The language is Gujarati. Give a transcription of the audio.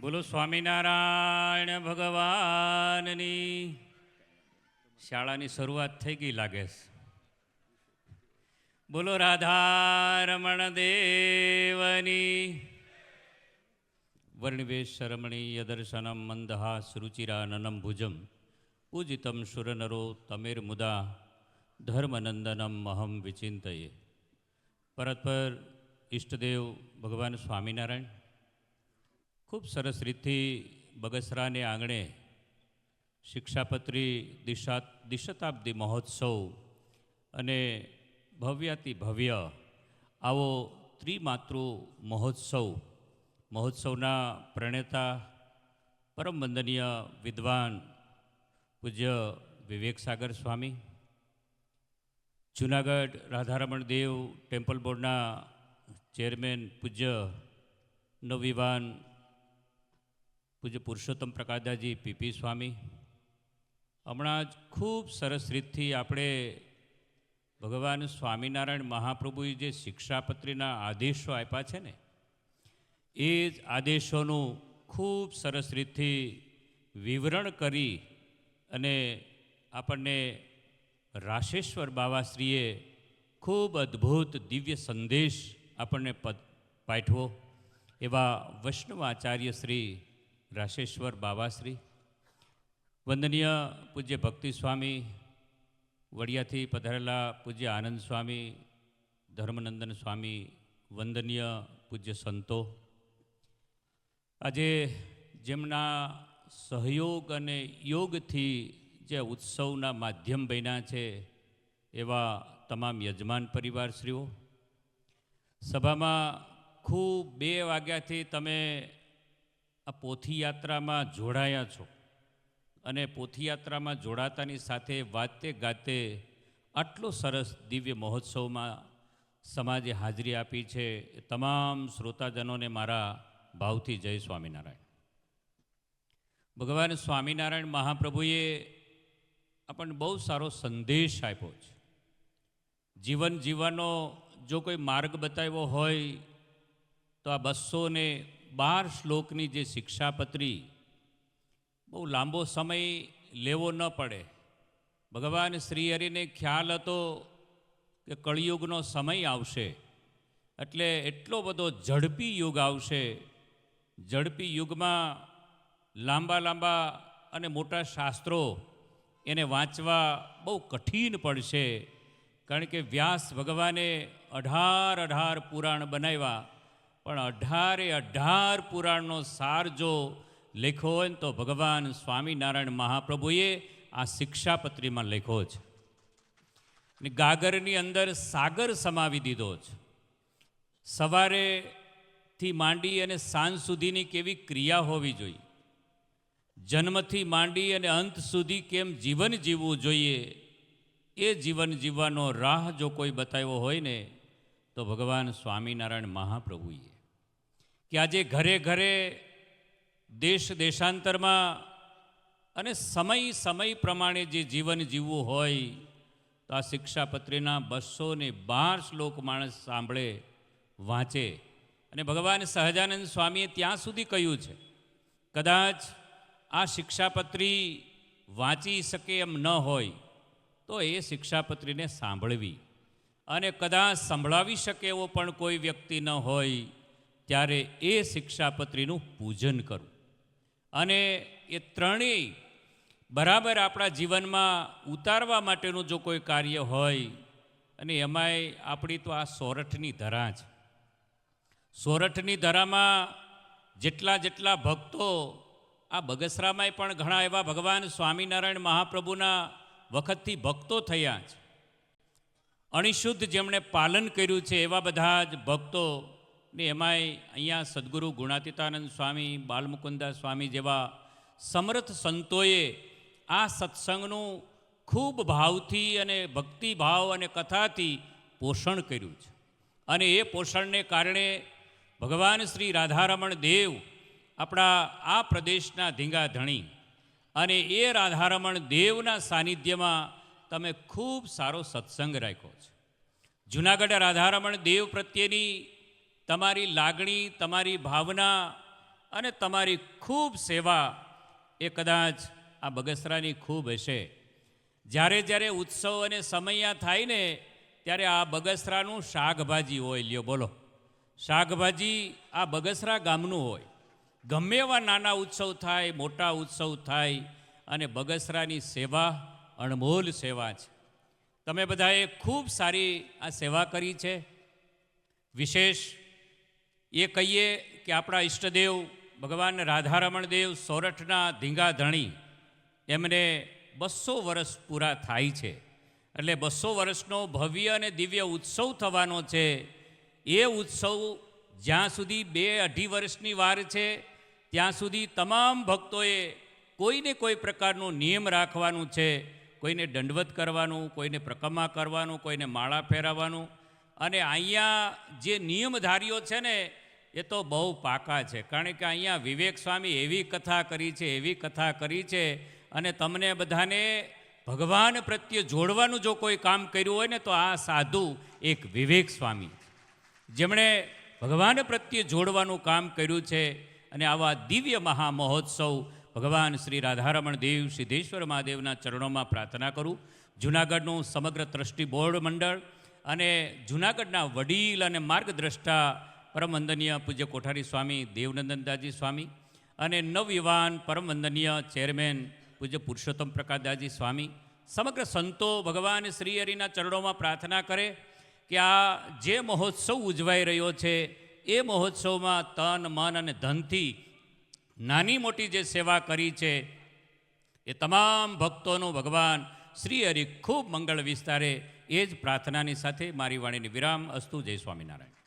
બોલો સ્વામિનારાયણ ભગવાનની. શાળાની શરૂઆત થઈ ગઈ લાગે છે. બોલો રાધારમણ દેવની. વર્ણિવેશ રમણીય દર્શનમ મંદહાસ રુચિરાનનમ ભુજમ. પૂજિતમ સુરનરો તમેર મુદા. ધર્મનંદનમ અહમ વિચિંતયે. પરતપર ઈષ્ટદેવ ભગવાન સ્વામિનારાયણ. ખૂબ સરસ રીતથી બગસરાને આંગણે શિક્ષાપત્રી દિશા દિશતાબ્દી મહોત્સવ અને ભવ્યાતિ ભવ્ય આવો ત્રિમાતૃ મહોત્સવ, મહોત્સવના પ્રણેતા, પરમ વંદનીય વિદ્વાન પૂજ્ય વિવેક સાગર સ્વામી, જુનાગઢ રાધારમણ દેવ ટેમ્પલ બોર્ડના ચેરમેન પૂજ્ય નવવિવાન પૂજ્ય પુરુષોત્તમ પ્રકાદાજી પીપી સ્વામી, હમણાં જ ખૂબ સરસ રીતથી આપણે ભગવાન સ્વામિનારાયણ મહાપ્રભુએ જે શિક્ષાપત્રીના આદેશો આપ્યા છે ને, એ જ આદેશોનું ખૂબ સરસ રીતથી વિવરણ કરી અને આપણને રાશેશ્વર બાવાશ્રીએ ખૂબ અદ્ભુત દિવ્ય સંદેશ આપણને પાઠવો એવા વૈષ્ણવ આચાર્ય શ્રી રાશેશ્વર બાવાશ્રી વંદનીય પૂજ્ય ભક્તિ સ્વામી, વડિયાથી પધારેલા પૂજ્ય આનંદ સ્વામી, ધર્મનંદન સ્વામી, વંદનીય પૂજ્ય સંતો. આજે જેમના સહયોગ અને યોગથી જે ઉત્સવના માધ્યમ બન્યા છે એવા તમામ યજમાન પરિવારશ્રીઓ, સભામાં ખૂબ બે વાગ્યાથી તમે આ પોથીયાત્રામાં જોડાયા છો. અને પોથીયાત્રામાં જોડાતાની સાથે વાતે ગાતે આટલો સરસ દિવ્ય મહોત્સવમાં સમાજે હાજરી આપી છે. તમામ શ્રોતાજનોને મારા ભાવથી જય સ્વામિનારાયણ. ભગવાન સ્વામિનારાયણ મહાપ્રભુએ આપણને બહુ સારો સંદેશ આપ્યો છે. જીવન જીવવાનો જો કોઈ માર્ગ બતાવ્યો હોય તો આ બસો ને બાર શ્લોકની જે શિક્ષાપત્રી બહુ લાંબો સમય લેવો ન પડે. ભગવાન શ્રી હરિને ખ્યાલ હતો કે કળિયુગનો સમય આવશે, એટલે એટલો બધો ઝડપી યુગ આવશે. ઝડપી યુગમાં લાંબા લાંબા અને મોટા શાસ્ત્રો એને વાંચવા બહુ કઠિન પડશે, કારણ કે વ્યાસ ભગવાને અઢાર અઢાર પુરાણ બનાવ્યા. પણ અઢારે અઢાર પુરાણનો સાર જો લેખો હોય ને તો ભગવાન સ્વામિનારાયણ મહાપ્રભુએ આ શિક્ષાપત્રીમાં લેખો છે. ને ગાગરની અંદર સાગર સમાવી દીધો છે. સવારેથી માંડી અને સાંજ સુધીની કેવી ક્રિયા હોવી જોઈએ? જન્મથી માંડી અને અંત સુધી કેમ જીવન જીવવું જોઈએ? એ જીવન જીવવાનો રાહ જો કોઈ બતાવ્યો હોય ને, તો ભગવાન સ્વામિનારાયણ મહાપ્રભુએ કે આજે ઘરે ઘરે દેશ દેશાંતરમાં અને સમય સમય પ્રમાણે જે જીવન જીવવું હોય, તો આ શિક્ષાપત્રીના બસો ને બાર શ્લોક માણસ સાંભળે, વાંચે. અને ભગવાન સહજાનંદ સ્વામીએ ત્યાં સુધી કહ્યું છે, કદાચ આ શિક્ષાપત્રી વાંચી શકે એમ ન હોય, તો એ શિક્ષાપત્રીને સાંભળવી. અને કદાચ સંભળાવી શકે એવો પણ કોઈ વ્યક્તિ ન હોય ત્યારે એ શિક્ષાપત્રીનું પૂજન કરવું અને એ ત્રણેય બરાબર આપણા જીવનમાં ઉતારવા માટેનું જો કોઈ કાર્ય હોય, અને એમાંય આપણી તો આ સોરઠની ધરા છે. સોરઠની ધરામાં જેટલા જેટલા ભક્તો, આ બગસરામાંય પણ ઘણા એવા ભગવાન સ્વામિનારાયણ મહાપ્રભુના વખતથી ભક્તો થયા છે. અણિશુદ્ધ જેમણે પાલન કર્યું છે, એવા બધા જ ભક્તો ને એમાંય અહીંયા સદગુરુ ગુણાતીતાનંદ સ્વામી, બાલમુકુંદા સ્વામી જેવા સમર્થ સંતોએ આ સત્સંગનું ખૂબ ભાવથી અને ભક્તિભાવ અને કથાથી પોષણ કર્યું છે. અને એ પોષણને કારણે ભગવાન શ્રી રાધારમણ દેવ આપણા આ પ્રદેશના ધીંગા ધણી અને એ રાધારમણ દેવના સાનિધ્યમાં તમે ખૂબ સારો સત્સંગ રાખ્યો છે. જુનાગઢ રાધારમણ દેવ પ્રત્યેની તમારી લાગણી, તમારી ભાવના અને તમારી ખૂબ સેવા એ કદાચ આ બગસરાની ખૂબ હશે. જ્યારે જ્યારે ઉત્સવ અને સમયા થાય ને, ત્યારે આ બગસરાનું શાકભાજી હોય. લ્યો, બોલો. શાકભાજી આ બગસરા ગામનું હોય. ગમે એવા નાના ઉત્સવ થાય, મોટા ઉત્સવ થાય અને બગસરાની સેવા, અણમોલ સેવા છે. તમે બધાએ ખૂબ સારી આ સેવા કરી છે. વિશેષ એ કહીએ કે આપણા ઈષ્ટદેવ ભગવાન રાધારમણ દેવ સોરઠના ધીંગા ધણી એમને બસો વર્ષ પૂરા થાય છે. એટલે બસો વર્ષનો ભવ્ય અને દિવ્ય ઉત્સવ થવાનો છે. એ ઉત્સવ જ્યાં સુધી બે અઢી વર્ષની વાર છે, ત્યાં સુધી તમામ ભક્તોએ કોઈને કોઈ પ્રકારનો નિયમ રાખવાનું છે. કોઈને દંડવત કરવાનું, કોઈને પ્રકમા કરવાનું, કોઈને માળા ફેરવવાનું. અને અહીંયા જે નિયમધારીઓ છે ને, એ તો બહુ પાકા છે. કારણ કે અહીંયા વિવેક સ્વામી એવી કથા કરી છે, એવી કથા કરી છે, અને તમને બધાને ભગવાન પ્રત્યે જોડવાનું જો કોઈ કામ કર્યું હોય ને, તો આ સાધુ એક વિવેક સ્વામી. જેમણે ભગવાન પ્રત્યે જોડવાનું કામ કર્યું છે, અને આવા દિવ્ય મહા મહોત્સવ ભગવાન શ્રી રાધારમણ દેવ સિદ્ધેશ્વર મહાદેવના ચરણોમાં પ્રાર્થના કરું. જૂનાગઢનું સમગ્ર ટ્રસ્ટી બોર્ડ મંડળ અને જૂનાગઢના વડીલ અને માર્ગદ્રષ્ટા પરમ વંદનીય પૂજ્ય કોઠારી સ્વામી દેવનંદનદાજી સ્વામી અને નવયુવાન પરમ વંદનીય ચેરમેન પૂજ્ય પુરુષોત્તમ પ્રકાશદાસજી સ્વામી સમગ્ર સંતો ભગવાન શ્રી હરિના ચરણોમાં પ્રાર્થના કરે કે આ જે મહોત્સવ ઉજવાઈ રહ્યો છે, એ મહોત્સવમાં તન, મન અને ધનથી નાની મોટી જે સેવા કરી છે, એ તમામ ભક્તોનું ભગવાન શ્રી હરિ ખૂબ મંગળ વિસ્તારે એ જ પ્રાર્થનાની સાથે મારી વાણીની વિરામ અસ્તુ જય સ્વામિનારાયણ.